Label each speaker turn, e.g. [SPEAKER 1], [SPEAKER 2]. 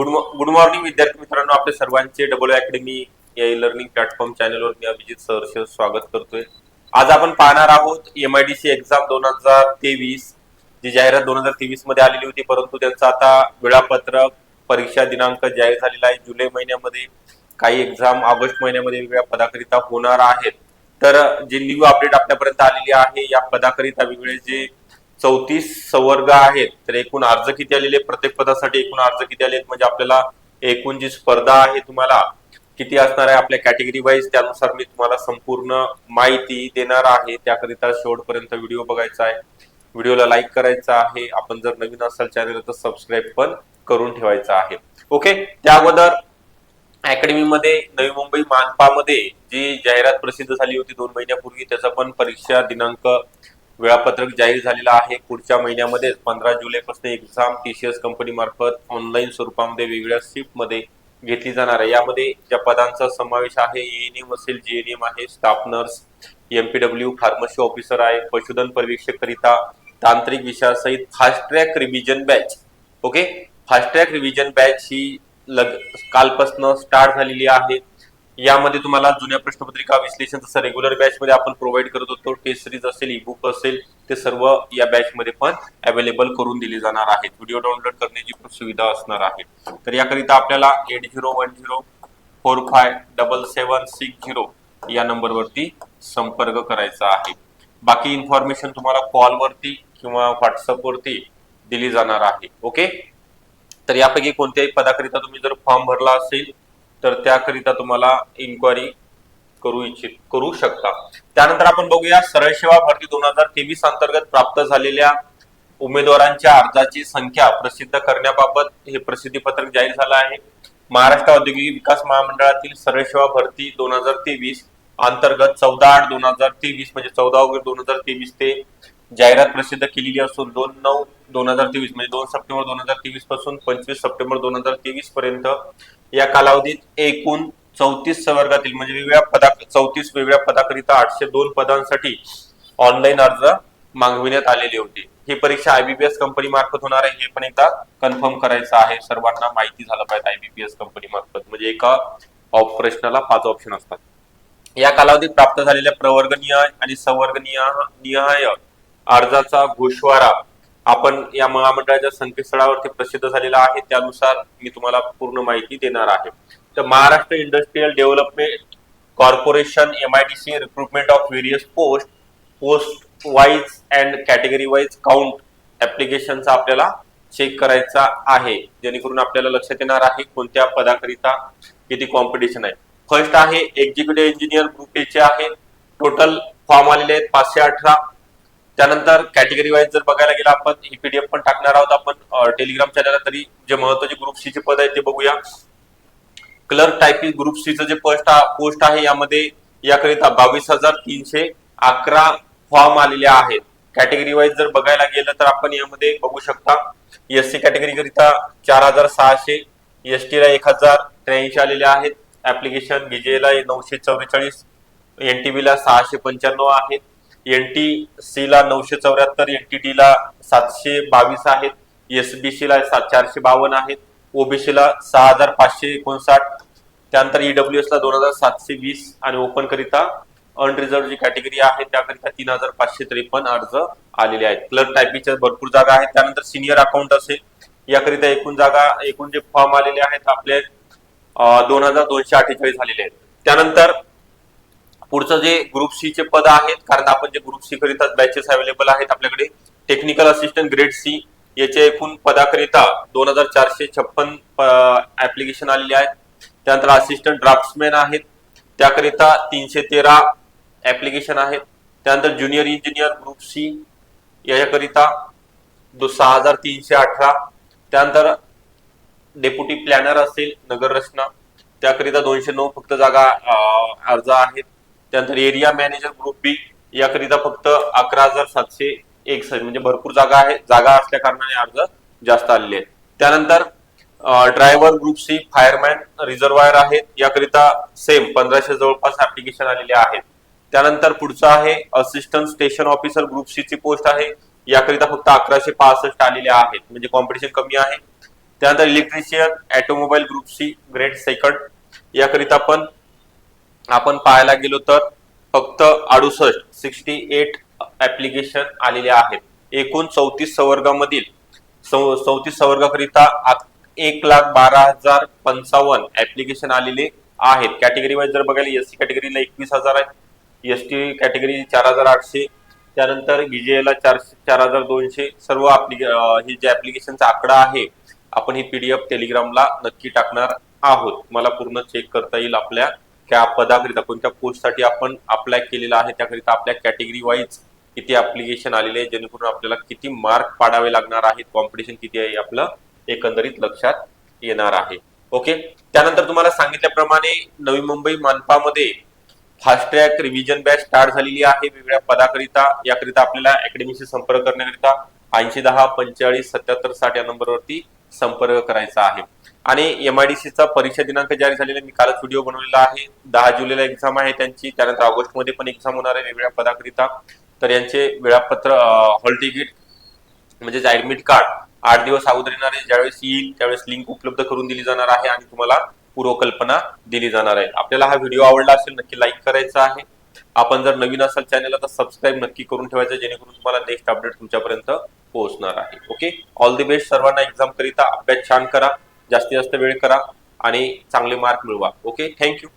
[SPEAKER 1] Good morning विद्यार्थी मित्रांनो आपल्या सर्वांचे डबल अकॅडमी या लर्निंग प्लॅटफॉर्म चॅनलवर मी अभिजित सहर्ष स्वागत करतोय. आज आपण पाहणार आहोत M I D C exam दोन हजार तेवीस जी जाहिरात दोन हजार तेवीसमध्ये आलेली होती परंतु त्यांचं आता वेळापत्रक परीक्षा दिनांक जाहीर झालेला आहे जुलै महिन्यामध्ये. काही एक्झाम ऑगस्ट महिन्यामध्ये वेगवेगळ्या पदाकरिता होणार आहेत. तर जे न्यू अपडेट आपल्यापर्यंत आलेली आहे या पदाकरिता वेगवेगळे जे चौतीस संवर्ग आहेत तर एकूण अर्ज किती आलेले प्रत्येक पदासाठी एकूण अर्ज किती आले म्हणजे आपल्याला एकूण जी स्पर्धा आहे तुम्हाला किती असणार आहे आपल्या कॅटेगरी वाईज त्यानुसार मी तुम्हाला संपूर्ण माहिती देणार आहे. त्याकरिता शेवटपर्यंत व्हिडिओ बघायचा आहे. व्हिडिओला लाईक करायचा आहे. आपण जर नवीन असाल चॅनल तर सबस्क्राईब पण करून ठेवायचा आहे. ओके त्या अगोदर अकॅडमीमध्ये नवी मुंबई मानपामध्ये जी जाहिरात प्रसिद्ध झाली होती दोन महिन्यापूर्वी त्याचा पण परीक्षा दिनांक वेळापत्रक जाहीर झालेलं आहे. पुढच्या महिन्यामध्ये पंधरा जुलैपासून एक्झाम टीसीएस कंपनी मार्फत ऑनलाईन स्वरूपामध्ये वेगवेगळ्या शिफ्टमध्ये घेतली जाणार आहे. यामध्ये ज्या पदांचा समावेश आहे एएनएम असेल जीएनएम आहे staff nurse MPW pharmacy officer आहे पशुधन पर्यवेक्षक करिता तांत्रिक विषयासहित fast track revision batch okay fast track revision batch ही लग कालपासून स्टार्ट झालेली आहे. यामध्ये तुम्हाला जुन्या प्रश्नपत्रिका विश्लेषण जसं रेग्युलर बॅच मध्ये आपण प्रोव्हाइड करत होतो. टेस्ट सिरीज असेल बुक असेल ते सर्व या बॅच मध्ये पण अवेलेबल करून दिले जाणार आहेत. व्हिडिओ डाउनलोड करण्याची पण सुविधा असणार आहे. तर याकरिता आपल्याला eight zero one zero four five double seven six zero या नंबरवरती संपर्क करायचा आहे. बाकी इन्फॉर्मेशन तुम्हाला कॉलवरती किंवा व्हॉट्सअपवरती दिली जाणार आहे. ओके तर यापैकी कोणत्याही पदाकरिता तुम्ही जर फॉर्म भरला असेल तर त्याकरिता तुम्हाला इन्क्वायरी करू इच्छित करू शकता. त्यानंतर आपण बघूया सरळ सेवा भरती दोन हजार तेवीस अंतर्गत प्राप्त झालेल्या उमेदवारांच्या अर्जाची संख्या प्रसिद्ध करण्याबाबत हे प्रसिद्धी पत्रक जाहीर झालं आहे. महाराष्ट्र औद्योगिक विकास महामंडळातील सरळ सेवा भरती दोन हजार तेवीस अंतर्गत चौदा आठ दोन हजार तेवीस म्हणजे चौदा ऑगस्ट दोन हजार तेवीस ते जाहिरात प्रसिद्ध केलेली असून दोन नऊ दोन हजार तेवीस म्हणजे दोन सप्टेंबर दोन हजार तेवीसपासून पंचवीस सप्टेंबर दोन हजार तेवीस पर्यंत या कालावधीत एकूण चौतीस संवर्गातील म्हणजे वेगवेगळ्या पदा चौतीस वेगळ्या पदाकरिता आठशे दोन पदांसाठी ऑनलाईन अर्ज मागविण्यात आलेले होते. ही परीक्षा आयबीपीएस कंपनी मार्फत होणार आहे हे पण एकदा कन्फर्म करायचं आहे. सर्वांना माहिती झालं पाहिजे आयबीपीएस कंपनी मार्फत. म्हणजे एका ऑपरेशनला प्रश्नाला पाच ऑप्शन असतात. या कालावधीत प्राप्त झालेल्या प्रवर्गनीय आणि संवर्गनीय निहाय अर्जाचा घोषवारा आपण या महामंडळाच्या संकेतस्थळावरती प्रसिद्ध झालेला आहे त्यानुसार मी तुम्हाला पूर्ण माहिती देणार आहे. तर Maharashtra industrial development corporation M I D C recruitment of various post post wise and category wise count ऍप्लिकेशनचा आपल्याला चेक करायचा आहे. जेणेकरून आपल्याला लक्षात येणार आहे कोणत्या पदाकरिता किती कॉम्पिटिशन आहे. फर्स्ट आहे एक्झिक्युटिव्ह इंजिनियर ग्रुप ए चे आहे. टोटल फॉर्म आलेले आहेत पाचशे अठरा. त्यानंतर कॅटेगरी वाईज जर बघायला गेलं आपण ही पीडीएफ पण टाकणार आहोत. आपण टेलिग्राम चॅनलला तरी जे महत्त्वाचे ग्रुप सी चे पद आहे ते बघूया. क्लर्क टायपिंग ग्रुप सी चे जे पोस्ट पोस्ट आहे यामध्ये याकरिता बावीस हजार तीनशे अकरा फॉर्म आलेले आहेत. कॅटेगरी वाईज जर बघायला गेलं तर आपण यामध्ये बघू शकता एस सी कॅटेगरी करिता चार हजार सहाशे एस ला एक हजार त्र्याऐंशी आलेले आहेत. ऍप्लिकेशन बीजेला नऊशे चौवेचाळीस एनटीबी ला सहाशे पंच्याण्णव आहेत. एन टी ला नऊशे चौऱ्याहत्तर एन टी डीला सातशे बावीस आहेत एसबीसी ला सात चारशे बावन्न आहेत ओबीसी ला सहा हजार पाचशे एकोणसाठ त्यानंतर ईडब्ल्यू एस ला दोन हजार सातशे वीस आणि ओपन करिता अनरिझर्व जी कॅटेगरी आहे त्याकरिता तीन हजार पाचशे त्रेपन्न अर्ज आलेले आहेत. क्लर्क टायपिंगच्या भरपूर जागा आहेत. त्यानंतर सिनियर अकाउंट असेल याकरिता एकूण जागा एकूण जे फॉर्म आलेले आहेत आपले दोन हजार दोनशे अठ्ठेचाळीस झालेले आहेत. त्यानंतर पुढचं जे ग्रुप सी चे पद आहेत कारण आपण जे ग्रुप सी करिता बॅचेस अवेलेबल आहेत आपल्याकडे टेक्निकल असिस्टंट ग्रेड सी याच्या एकूण पदाकरिता दोन हजार चारशे छप्पन ऍप्लिकेशन आलेले आहेत. त्यानंतर असिस्टंट ड्राफ्ट्समॅन आहेत. त्याकरिता तीनशे तेरा ऍप्लिकेशन आहेत. त्यानंतर ज्युनियर इंजिनियर ग्रुप सी याच्याकरिता दो सहा हजार तीनशे अठरा. त्यानंतर डेप्युटी प्लॅनर असेल नगररचना. त्याकरिता दोनशे नऊ फक्त जागा अर्ज आहेत. त्यानंतर एरिया मॅनेजर ग्रुप बी याकरिता फक्त अकरा हजार सातशे एकसष्ट म्हणजे भरपूर जागा आहे. जागा असल्या कारणाने अर्ज जास्त आलेले आहेत. त्यानंतर driver group C fireman reservoir आहेत. याकरिता सेम पंधराशे जवळपास ऍप्लिकेशन आलेले आहेत. त्यानंतर पुढचं आहे assistant station officer group C ची पोस्ट आहे. याकरिता फक्त अकराशे पासष्ट आलेले आहेत. म्हणजे कॉम्पिटिशन कमी आहे. त्यानंतर electrician automobile group C grade second याकरिता पण आपण पाहायला गेलो तर फक्त अडुसष्ट सिक्स्टी एट ऍप्लिकेशन आलेले आहेत. एकूण चौतीस संवर्गामधील चौ- चौतीस संवर्गाकरिता एक लाख बारा हजार पंचावन्न ऍप्लिकेशन आलेले आहेत. कॅटेगरी वाईज जर बघायला एससी कॅटेगरीला एकवीस हजार आहे. एस टी कॅटेगरी चार हजार आठशे. त्यानंतर बीजेला चारशे चार हजार दोनशे. सर्व आपली हे जे ऍप्लिकेशनचा आकडा आहे आपण ही पीडीएफ टेलिग्रामला नक्की टाकणार आहोत. मला पूर्ण चेक करता येईल आपल्या त्या पदाकरिता कोणत्या पोस्टसाठी आपण अप्लाय केलेला आहे त्याकरिता आपल्या कॅटेगरी वाईज किती ऍप्लिकेशन आलेले आहे जेणेकरून आपल्याला किती मार्क पाडावे लागणार आहेत कॉम्पिटिशन किती आहे आपलं एकंदरीत लक्षात येणार आहे. ओके त्यानंतर तुम्हाला सांगितल्याप्रमाणे Navi Mumbai मनपामध्ये fast track revision batch start झालेली आहे. वेगवेगळ्या पदाकरिता याकरिता आपल्याला अकॅडमीशी संपर्क करण्याकरिता ऐंशी दहा पंचेचाळीस सत्याहत्तर साठ या नंबरवरती संपर्क करायचा आहे. आणि एमआयडीसीचा परीक्षा दिनांक जारी झालेला मी कालच व्हिडिओ बनवलेला आहे. दहा जुलैला एक्झाम आहे त्यांची. त्यानंतर ऑगस्टमध्ये पण एक्झाम होणार आहे वेगवेगळ्या पदाकरिता. तर यांचे वेळापत्र हॉल तिकीट म्हणजेच ऍडमिट कार्ड आठ दिवस अगोदर येणार आहे. ज्यावेळेस येईल त्यावेळेस लिंक उपलब्ध करून दिली जाणार आहे आणि तुम्हाला पूर्वकल्पना दिली जाणार आहे. आपल्याला हा व्हिडिओ आवडला असेल नक्की लाईक करायचा आहे. आपण जर नवीन असाल चॅनलला तर सबस्क्राईब नक्की करून ठेवायचं जेणेकरून तुम्हाला नेक्स्ट अपडेट तुमच्यापर्यंत पोहोचणार आहे. ओके ऑल दी बेस्ट सर्वांना एक्झाम करिता अभ्यास छान करा. जास्तीत जास्त वेळ करा आणि चांगले मार्क मिळवा. Okay thank you